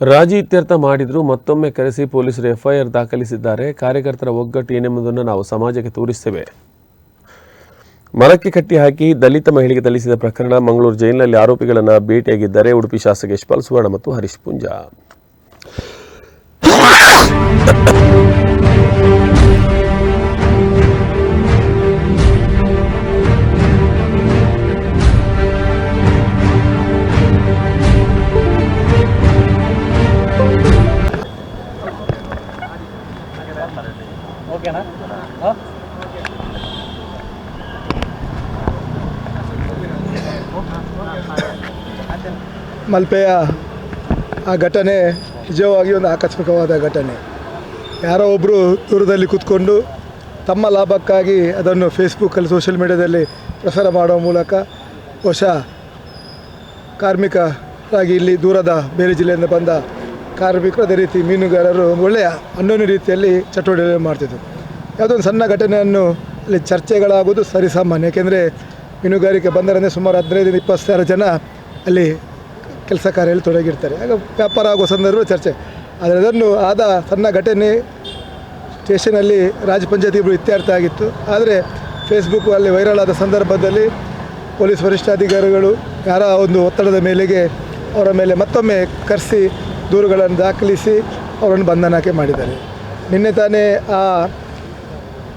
ರಾಜಿ ಇತ್ಯರ್ಥ ಮಾಡಿದ್ರು ಮತ್ತೊಮ್ಮೆ ಕರೆಸಿ ಪೊಲೀಸರು ಎಫ್ಐಆರ್ ದಾಖಲಿಸಿದ್ದಾರೆ. ಕಾರ್ಯಕರ್ತರ ಒಗ್ಗಟ್ಟು ಏನೆಂಬುದನ್ನು ನಾವು ಸಮಾಜಕ್ಕೆ ತೋರಿಸ್ತೇವೆ. ಮರಕ್ಕೆ ಕಟ್ಟಿ ಹಾಕಿ ದಲಿತ ಮಹಿಳೆಗೆ ಥಳಿಸಿದ ಪ್ರಕರಣ ಮಂಗಳೂರು ಜೈಲಿನಲ್ಲಿ ಆರೋಪಿಗಳನ್ನು ಭೇಟಿಯಾಗಿದ್ದಾರೆ. ಉಡುಪಿ ಶಾಸಕ ಯಶ್ಪಾಲ್ ಸುವರ್ಣ ಮತ್ತು ಹರೀಶ್ ಪುಂಜಾ. ಓಕೆನಾ? ಹಾಂ? ಮಲ್ಪೆಯ ಆ ಘಟನೆ ನಿಜವಾಗಿ ಒಂದು ಆಕಸ್ಮಿಕವಾದ ಘಟನೆ. ಯಾರೋ ಒಬ್ಬರು ದೂರದಲ್ಲಿ ಕೂತ್ಕೊಂಡು ತಮ್ಮ ಲಾಭಕ್ಕಾಗಿ ಅದನ್ನು ಫೇಸ್ಬುಕ್ಕಲ್ಲಿ ಸೋಷಿಯಲ್ ಮೀಡ್ಯಾದಲ್ಲಿ ಪ್ರಸಾರ ಮಾಡುವ ಮೂಲಕ ಹೊಸ ಕಾರ್ಮಿಕರಾಗಿ ಇಲ್ಲಿ ದೂರದ ಬೇರೆ ಜಿಲ್ಲೆಯಿಂದ ಬಂದ ಕಾರ್ಮಿಕರು ಅದೇ ರೀತಿ ಮೀನುಗಾರರು ಒಳ್ಳೆಯ ಅನ್ನೋನ್ಯ ರೀತಿಯಲ್ಲಿ ಚಟುವಟಿಕೆ ಮಾಡ್ತಿದ್ದರು ಯಾವುದೋ ಒಂದು ಸಣ್ಣ ಘಟನೆಯನ್ನು ಅಲ್ಲಿ ಚರ್ಚೆಗಳಾಗೋದು ಸರಿಸಾಮಾನ್ಯ ಏಕೆಂದರೆ ಮೀನುಗಾರಿಕೆ ಬಂದರಂದರೆ ಸುಮಾರು ಹದಿನೈದರಿಂದ ಇಪ್ಪತ್ತು ಸಾವಿರ ಜನ ಅಲ್ಲಿ ಕೆಲಸ ಕಾರ್ಯದಲ್ಲಿ ತೊಡಗಿರ್ತಾರೆ. ಆಗ ವ್ಯಾಪಾರ ಆಗುವ ಸಂದರ್ಭ ಚರ್ಚೆ. ಆದರೆ ಅದನ್ನು ಆದ ಸಣ್ಣ ಘಟನೆ ಸ್ಟೇಷನಲ್ಲಿ ರಾಜ ಪಂಚಾಯತಿ ಇಬ್ಬರು ಇತ್ಯರ್ಥ ಆಗಿತ್ತು. ಆದರೆ ಫೇಸ್ಬುಕ್ ಅಲ್ಲಿ ವೈರಲ್ ಆದ ಸಂದರ್ಭದಲ್ಲಿ ಪೊಲೀಸ್ ವರಿಷ್ಠಾಧಿಕಾರಿಗಳು ಯಾರ ಒಂದು ಒತ್ತಡದ ಮೇಲೆಗೆ ಅವರ ಮೇಲೆ ಮತ್ತೊಮ್ಮೆ ಕರೆಸಿ ದೂರುಗಳನ್ನು ದಾಖಲಿಸಿ ಅವರನ್ನು ಬಂಧನಕ್ಕೆ ಮಾಡಿದ್ದಾರೆ. ನಿನ್ನೆ ತಾನೇ ಆ